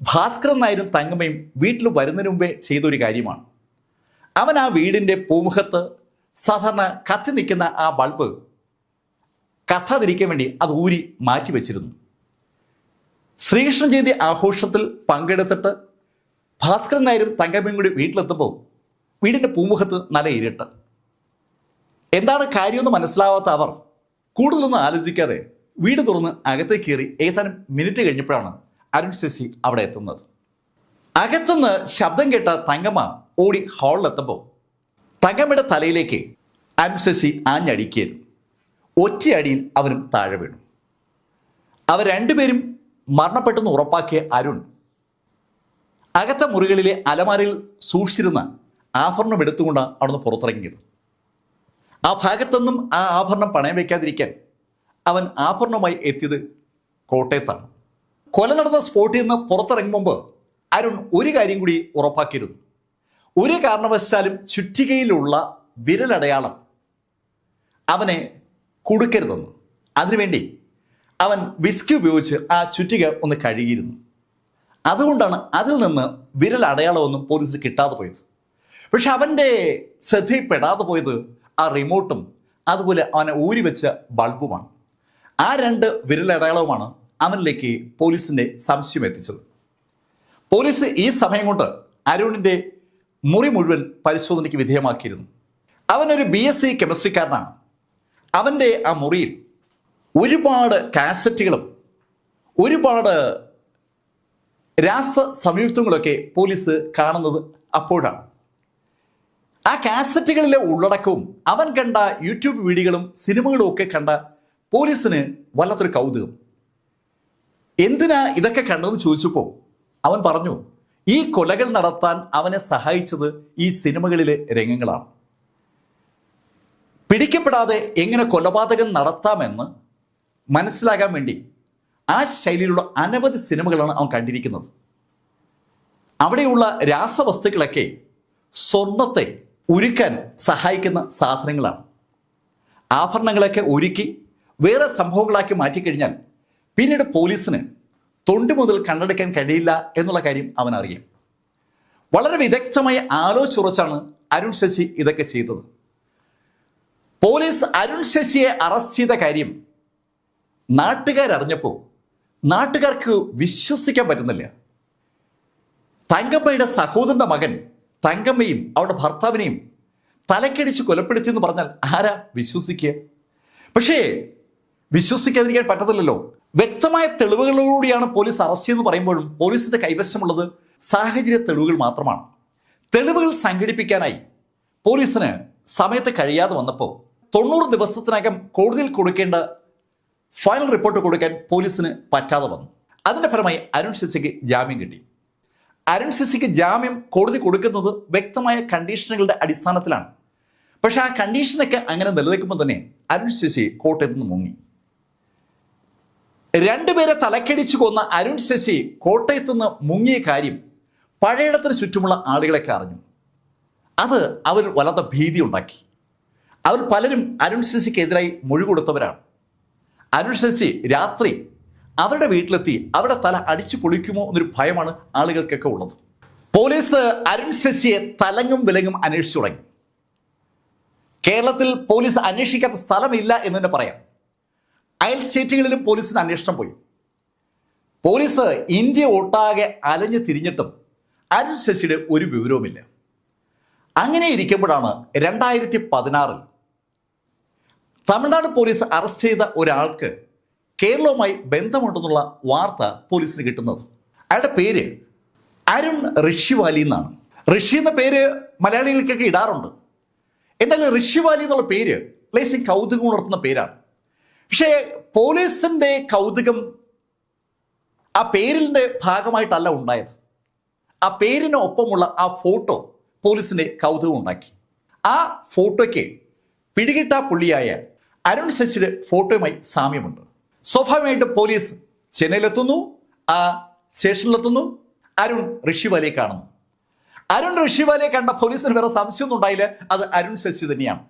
ഭാസ്കരൻ നായരും തങ്കമ്മയും വീട്ടിൽ വരുന്നതിന് മുമ്പേ ചെയ്തൊരു കാര്യമാണ്. അവൻ ആ വീടിന്റെ പൂമുഖത്ത് സാധാരണ കത്തി നിൽക്കുന്ന ആ ബൾബ് കത്താതിരിക്കാൻ വേണ്ടി അത് ഊരി മാറ്റി വെച്ചിരുന്നു. ശ്രീകൃഷ്ണ ജയന്തി ആഘോഷത്തിൽ പങ്കെടുത്തിട്ട് ഭാസ്കരൻ നായരും തങ്കമ്മയും കൂടി വീട്ടിലെത്തുമ്പോൾ വീടിന്റെ പൂമുഖത്ത് നല്ല ഇരുട്ട്. എന്താണ് കാര്യമെന്ന് മനസ്സിലാവാത്ത അവർ കൂടുതലൊന്നും ആലോചിക്കാതെ വീട് തുറന്ന് അകത്തേക്ക് കയറി ഏതാനും മിനിറ്റ് കഴിഞ്ഞപ്പോഴാണ് അരുൺ ശശി അവിടെ എത്തുന്നത്. അകത്തുനിന്ന് ശബ്ദം കേട്ട തങ്കമ്മ ഓടി ഹാളിലെത്തുമ്പോൾ തങ്കമ്മയുടെ തലയിലേക്ക് അംസസി ആഞ്ഞടിക്കുകയായിരുന്നു. ഒറ്റയടിയിൽ അവരും താഴെ വീണു. അവർ രണ്ടുപേരും മരണപ്പെട്ടെന്ന് ഉറപ്പാക്കിയ അരുൺ അകത്തെ മുറികളിലെ അലമാരയിൽ സൂക്ഷിച്ചിരുന്ന ആഭരണം എടുത്തുകൊണ്ടാണ് അവിടുന്ന് പുറത്തിറങ്ങിയത് ആ ഭാഗത്തൊന്നും ആ ആഭരണം പണയം വയ്ക്കാതിരിക്കാൻ അവൻ ആഭരണവുമായി എത്തിയത് കോട്ടയത്താണ്. കൊല നടന്ന സ്പോട്ടിൽ നിന്ന് പുറത്തിറങ്ങും അരുൺ ഒരു കാര്യം കൂടി ഉറപ്പാക്കിയിരുന്നു. ഒരു കാരണവശാലും ചുറ്റികയിലുള്ള വിരലടയാളം അവനെ കൊടുക്കരുതെന്ന്. അതിനുവേണ്ടി അവൻ വിസ്കി ഉപയോഗിച്ച് ആ ചുറ്റിക ഒന്ന് കഴുകിയിരുന്നു. അതുകൊണ്ടാണ് അതിൽ നിന്ന് വിരൽ അടയാളമൊന്നും പോലീസിന് കിട്ടാതെ പോയത്. പക്ഷെ അവന്റെ ശ്രദ്ധയിൽപ്പെടാതെ പോയത് ആ റിമോട്ടും അതുപോലെ അവനെ ഊരി വെച്ച ബൾബുമാണ്. ആ രണ്ട് വിരലടയാളവുമാണ് അവനിലേക്ക് പോലീസിന്റെ സംശയം എത്തിച്ചത്. പോലീസ് ഈ സമയം കൊണ്ട് അരുണിന്റെ മുറി മുഴുവൻ പരിശോധനയ്ക്ക് വിധേയമാക്കിയിരുന്നു. അവനൊരു ബി എസ് സി കെമിസ്ട്രിക്കാരനാണ്. അവന്റെ ആ മുറിയിൽ ഒരുപാട് കാസറ്റുകളും ഒരുപാട് രാസ സംയുക്തങ്ങളൊക്കെ പോലീസ് കാണുന്നത് അപ്പോഴാണ്. ആ കാസറ്റുകളിലെ ഉള്ളടക്കവും അവൻ കണ്ട യൂട്യൂബ് വീഡിയോകളും സിനിമകളും ഒക്കെ കണ്ട പോലീസിന് വല്ലാത്തൊരു കൗതുകം. എന്തിനാ ഇതൊക്കെ കണ്ടതെന്ന് ചോദിച്ചപ്പോൾ അവൻ പറഞ്ഞു ഈ കൊലകൾ നടത്താൻ അവനെ സഹായിച്ചത് ഈ സിനിമകളിലെ രംഗങ്ങളാണ്. പിടിക്കപ്പെടാതെ എങ്ങനെ കൊലപാതകം നടത്താമെന്ന് മനസ്സിലാകാൻ വേണ്ടി ആ ശൈലിയിലുള്ള അനവധി സിനിമകളാണ് അവൻ കണ്ടിരിക്കുന്നത്. അവിടെയുള്ള രാസവസ്തുക്കളൊക്കെ സ്വർണത്തെ ഉരുക്കാൻ സഹായിക്കുന്ന സാധനങ്ങളാണ്. ആഭരണങ്ങളൊക്കെ ഒരുക്കി വേറെ സംഭവങ്ങളാക്കി മാറ്റിക്കഴിഞ്ഞാൽ പിന്നീട് പോലീസിന് തൊണ്ടി മുതൽ കണ്ടെടുക്കാൻ കഴിയില്ല എന്നുള്ള കാര്യം അവൻ അറിയാം. വളരെ വിദഗ്ധമായി ആലോചിച്ചുറച്ചാണ് അരുൺ ശശി ഇതൊക്കെ ചെയ്തത്. പോലീസ് അരുൺ ശശിയെ അറസ്റ്റ് ചെയ്ത കാര്യം നാട്ടുകാരറിഞ്ഞപ്പോൾ നാട്ടുകാർക്ക് വിശ്വസിക്കാൻ പറ്റുന്നില്ല. തങ്കമ്മയുടെ സഹോദരന്റെ മകൻ തങ്കമ്മയും അവരുടെ ഭർത്താവിനെയും തലക്കടിച്ച് കൊലപ്പെടുത്തി എന്ന് പറഞ്ഞാൽ ആരാ വിശ്വസിക്കുക? പക്ഷേ വിശ്വസിക്കാതിരിക്കാൻ പറ്റത്തില്ലല്ലോ. വ്യക്തമായ തെളിവുകളോടുകൂടിയാണ് പോലീസ് അറസ്റ്റ് എന്ന് പറയുമ്പോഴും പോലീസിന്റെ കൈവശമുള്ളത് സാഹചര്യ തെളിവുകൾ മാത്രമാണ്. തെളിവുകൾ സംഘടിപ്പിക്കാനായി പോലീസിന് സമയത്ത് കഴിയാതെ വന്നപ്പോൾ തൊണ്ണൂറ് ദിവസത്തിനകം കോടതിയിൽ കൊടുക്കേണ്ട ഫൈനൽ റിപ്പോർട്ട് കൊടുക്കാൻ പോലീസിന് പറ്റാതെ വന്നു. അതിന്റെ ഫലമായി അരുൺ ശശിക്ക് ജാമ്യം കിട്ടി. അരുൺ ശശിക്ക് ജാമ്യം കോടതി കൊടുക്കുന്നത് വ്യക്തമായ കണ്ടീഷനുകളുടെ അടിസ്ഥാനത്തിലാണ്. പക്ഷെ ആ കണ്ടീഷനൊക്കെ അങ്ങനെ നിലനിൽക്കുമ്പോൾ തന്നെ അരുൺ ശശി കോട്ടയത്ത് നിന്ന് മുങ്ങി. രണ്ടുപേരെ തലക്കടിച്ചു കൊന്ന അരുൺ ശശി കോട്ടയത്ത് നിന്ന് മുങ്ങിയ കാര്യം പഴയിടത്തിന് ചുറ്റുമുള്ള ആളുകളൊക്കെ അറിഞ്ഞു. അത് അവർ വല്ലാത്ത ഭീതി ഉണ്ടാക്കി. അവർ പലരും അരുൺ ശശിക്കെതിരായി മൊഴി കൊടുത്തവരാണ്. അരുൺ ശശി രാത്രി അവരുടെ വീട്ടിലെത്തി അവരുടെ തല അടിച്ചു പൊളിക്കുമോ എന്നൊരു ഭയമാണ് ആളുകൾക്കൊക്കെ ഉള്ളത്. പോലീസ് അരുൺ ശശിയെ തലങ്ങും വിലങ്ങും അന്വേഷിച്ചു തുടങ്ങി. കേരളത്തിൽ പോലീസ് അന്വേഷിക്കാത്ത സ്ഥലമില്ല എന്ന് തന്നെ പറയാം. അയൽ സ്റ്റേറ്റുകളിലും പോലീസിന് അന്വേഷണം പോയി. പോലീസ് ഇന്ത്യ ഒട്ടാകെ അലഞ്ഞു തിരിഞ്ഞിട്ടും അരുൺ ശശിയുടെ ഒരു വിവരവുമില്ല. അങ്ങനെ ഇരിക്കുമ്പോഴാണ് രണ്ടായിരത്തി പതിനാറിൽ തമിഴ്നാട് പോലീസ് അറസ്റ്റ് ചെയ്ത ഒരാൾക്ക് കേരളവുമായി ബന്ധമുണ്ടെന്നുള്ള വാർത്ത പോലീസിന് കിട്ടുന്നത്. അയാളുടെ പേര് അരുൺ ഋഷിവാലി എന്നാണ്. ഋഷി എന്ന പേര് മലയാളികൾക്കൊക്കെ ഇടാറുണ്ട്. എന്നാലും ഋഷിവാലി എന്നുള്ള പേര് ലേശം കൗതുകം ഉണർത്തുന്ന പേരാണ്. പക്ഷേ പോലീസിന്റെ കൗതുകം ആ പേരിന്റെ ഭാഗമായിട്ടല്ല ഉണ്ടായത്. ആ പേരിന് ഒപ്പമുള്ള ആ ഫോട്ടോ പോലീസിന്റെ കൗതുകം ഉണ്ടാക്കി. ആ ഫോട്ടോയ്ക്ക് പിടികിട്ട പുള്ളിയായ അരുൺ ശശിയുടെ ഫോട്ടോയുമായി സാമ്യമുണ്ട്. സ്വാഭാവികമായിട്ടും പോലീസ് ചെന്നൈയിലെത്തുന്നു ആ സ്റ്റേഷനിലെത്തുന്നു. അരുൺ ഋഷിവാലയെ കാണുന്നു. അരുൺ ഋഷിവാലയെ കണ്ട പോലീസിന് വേറെ സംശയമൊന്നും ഉണ്ടായില്ല. അത് അരുൺ ശശി തന്നെയാണ്.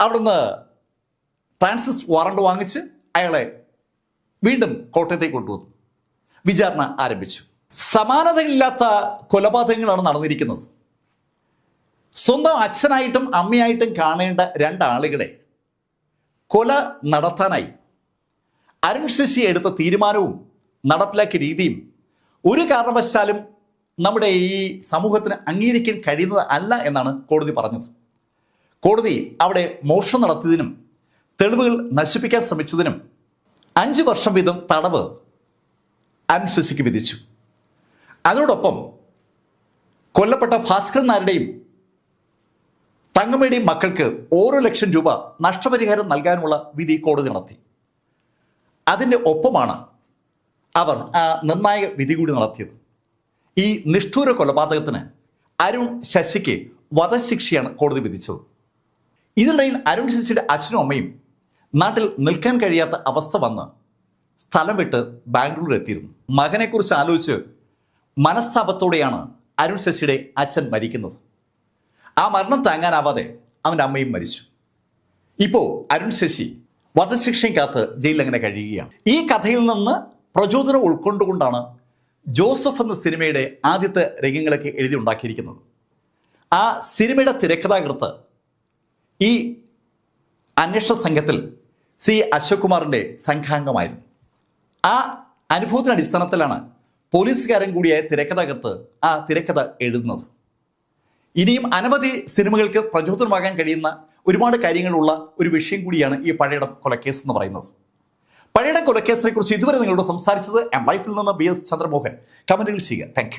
അവിടുന്ന് ട്രാൻസിസ്റ്റ് വാറണ്ട് വാങ്ങിച്ച് അയാളെ വീണ്ടും കോട്ടയത്തേക്ക് കൊണ്ടുവന്നു. വിചാരണ ആരംഭിച്ചു. സമാനതയില്ലാത്ത കൊലപാതകങ്ങളാണ് നടന്നിരിക്കുന്നത്. സ്വന്തം അച്ഛനായിട്ടും അമ്മയായിട്ടും കാണേണ്ട രണ്ടാളുകളെ കൊല നടത്താനായി അരുൺ ശശി എടുത്ത തീരുമാനവും നടപ്പിലാക്കിയ രീതിയും ഒരു കാരണവശാലും നമ്മുടെ ഈ സമൂഹത്തിന് അംഗീകരിക്കാൻ കഴിയുന്നത് അല്ല എന്നാണ് കോടതി പറഞ്ഞത്. കോടതി അവിടെ മോഷണം നടത്തിയതിനും തെളിവുകൾ നശിപ്പിക്കാൻ ശ്രമിച്ചതിനും അഞ്ച് വർഷം വീതം തടവ് അനുശ്വസിക്ക് വിധിച്ചു. അതോടൊപ്പം കൊല്ലപ്പെട്ട ഭാസ്കരൻ നായരുടെയും തങ്കമ്മയുടെയും മക്കൾക്ക് ഓരോ ലക്ഷം രൂപ നഷ്ടപരിഹാരം നൽകാനുള്ള വിധി കോടതി നടത്തി. അതിന്റെ ഒപ്പമാണ് അവർ ആ നിർണായക വിധി കൂടി നടത്തിയത്. ഈ നിഷ്ഠൂര കൊലപാതകത്തിന് അരുൺ ശശിക്ക് വധശിക്ഷയാണ് കോടതി വിധിച്ചത്. ഇതിനിടയിൽ അരുൺ ശശിയുടെ അച്ഛനും അമ്മയും നാട്ടിൽ നിൽക്കാൻ കഴിയാത്ത അവസ്ഥ വന്ന് സ്ഥലം വിട്ട് ബാംഗ്ലൂർ എത്തിയിരുന്നു. മകനെക്കുറിച്ച് ആലോചിച്ച് മനസ്താപത്തോടെയാണ് അരുൺ ശശിയുടെ അച്ഛൻ മരിക്കുന്നത്. ആ മരണം താങ്ങാനാവാതെ അവന്റെ അമ്മയും മരിച്ചു. ഇപ്പോൾ അരുൺ ശശി വധശിക്ഷയും കാത്ത് ജയിലിൽ അങ്ങനെ കഴിയുകയാണ്. ഈ കഥയിൽ നിന്ന് പ്രചോദനം ഉൾക്കൊണ്ടുകൊണ്ടാണ് ജോസഫ് എന്ന സിനിമയുടെ ആദ്യത്തെ രംഗങ്ങളൊക്കെ എഴുതി ഉണ്ടാക്കിയിരിക്കുന്നത്. ആ സിനിമയുടെ തിരക്കഥാകൃത്ത് ഈ അന്വേഷണ സംഘത്തിൽ സി അശോക് കുമാറിന്റെ സംഘാംഗമായിരുന്നു. ആ അനുഭവത്തിന്റെ അടിസ്ഥാനത്തിലാണ് പോലീസുകാരൻ കൂടിയായ തിരക്കഥകത്ത് ആ തിരക്കഥ എഴുതുന്നത്. ഇനിയും അനവധി സിനിമകൾക്ക് പ്രചോദനമാകാൻ കഴിയുന്ന ഒരുപാട് കാര്യങ്ങളുള്ള ഒരു വിഷയം കൂടിയാണ് ഈ പഴയടം കൊലക്കേസ് എന്ന് പറയുന്നത്. പഴയടം കൊലക്കേസിനെ കുറിച്ച് ഇതുവരെ നിങ്ങളോട് സംസാരിച്ചത് എം ലൈഫിൽ നിന്ന് ബി എസ് ചന്ദ്രമോഹൻ. കമന്റുകൾ ചെയ്യുക. താങ്ക്